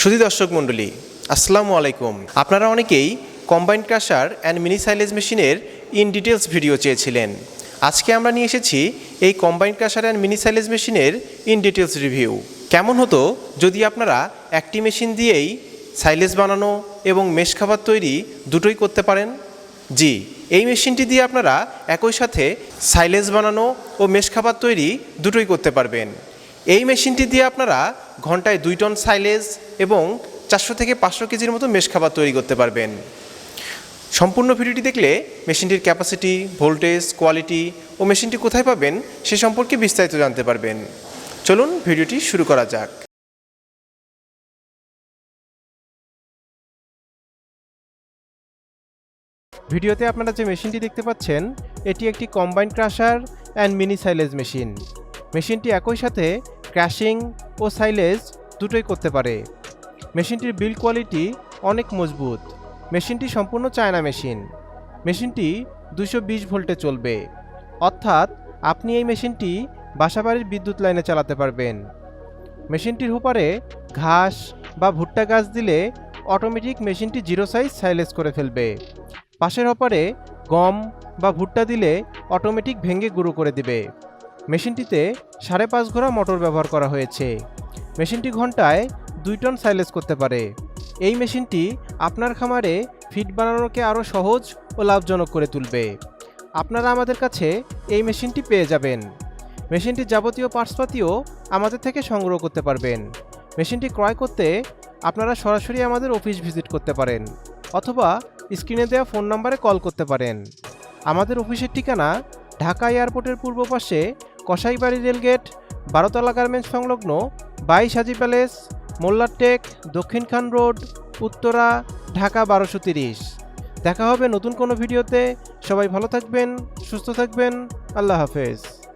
সুধী দর্শক মণ্ডলী, আসসালামু আলাইকুম। আপনারা অনেকেই combined crusher and mini silage মেশিনের ইন ডিটেলস ভিডিও চেয়েছিলেন। আজকে আমরা নিয়ে এসেছি এই combined crusher and mini silage মেশিনের ইন ডিটেলস রিভিউ। কেমন হতো যদি আপনারা একটি মেশিন দিয়েই সাইলেজ বানানো এবং মেশ খাবার তৈরি দুটোই করতে পারেন? জি, এই মেশিনটি দিয়ে আপনারা একই সাথে সাইলেজ বানানো ও মেশ খাবার তৈরি দুটোই করতে পারবেন। এই মেশিনটি দিয়ে আপনারা ঘন্টায় দুই টন সাইলেজ এবং চারশো থেকে পাঁচশো কেজির মতো মেশ খাবার তৈরি করতে পারবেন। সম্পূর্ণ ভিডিওটি দেখলে মেশিনটির ক্যাপাসিটি ভোল্টেজ কোয়ালিটি ও মেশিনটি কোথায় পাবেন সে সম্পর্কে বিস্তারিত জানতে পারবেন। চলুন ভিডিওটি শুরু করা যাক। ভিডিওতে আপনারা যে মেশিনটি দেখতে পাচ্ছেন, এটি একটি combined crusher and mini silage machine মেশিনটি একই সাথে ক্র্যাশিং ও সাইলেজ দুটোই করতে পারে। মেশিনটির বিল্ড কোয়ালিটি অনেক মজবুত। মেশিনটি সম্পূর্ণ চায়না মেশিন। মেশিনটি দুশো বিশ ভোল্টে চলবে। অর্থাৎ আপনি এই মেশিনটি বাসাবাড়ির বিদ্যুৎ লাইনে চালাতে পারবেন। মেশিনটির হোপারে ঘাস বা ভুট্টা গাছ দিলে অটোমেটিক মেশিনটি জিরো সাইজ সাইলেজ করে ফেলবে। পাশের হপারে গম বা ভুট্টা দিলে অটোমেটিক ভেঙে গুঁড়ো করে দিবে। মেশিনটিতে সাড়ে পাঁচ ঘোড়া মোটর ব্যবহার করা হয়েছে। মেশিনটি ঘন্টায় দুই টন সাইলেজ করতে পারে। এই মেশিনটি আপনার খামারে ফিড বানানোকে আরও সহজ ও লাভজনক করে তুলবে। আপনারা আমাদের কাছে এই মেশিনটি পেয়ে যাবেন। মেশিনটির যাবতীয় পার্টসপাতিও আমাদের থেকে সংগ্রহ করতে পারবেন। মেশিনটি ক্রয় করতে আপনারা সরাসরি আমাদের অফিস ভিজিট করতে পারেন অথবা স্ক্রিনে দেওয়া ফোন নম্বরে কল করতে পারেন। আমাদের অফিসের ঠিকানা ঢাকা এয়ারপোর্টের পূর্ব পাশে কসাইবাড়ি রেলগেট, বারোতলা গার্মেন্টস সংলগ্ন বাইশ হাজি প্যালেস, মোল্লারটেক, দক্ষিণ খান রোড, উত্তরা, ঢাকা বারোশো তিরিশ। দেখা হবে নতুন কোনো ভিডিওতে। সবাই ভালো থাকবেন, সুস্থ থাকবেন। আল্লাহ হাফেজ।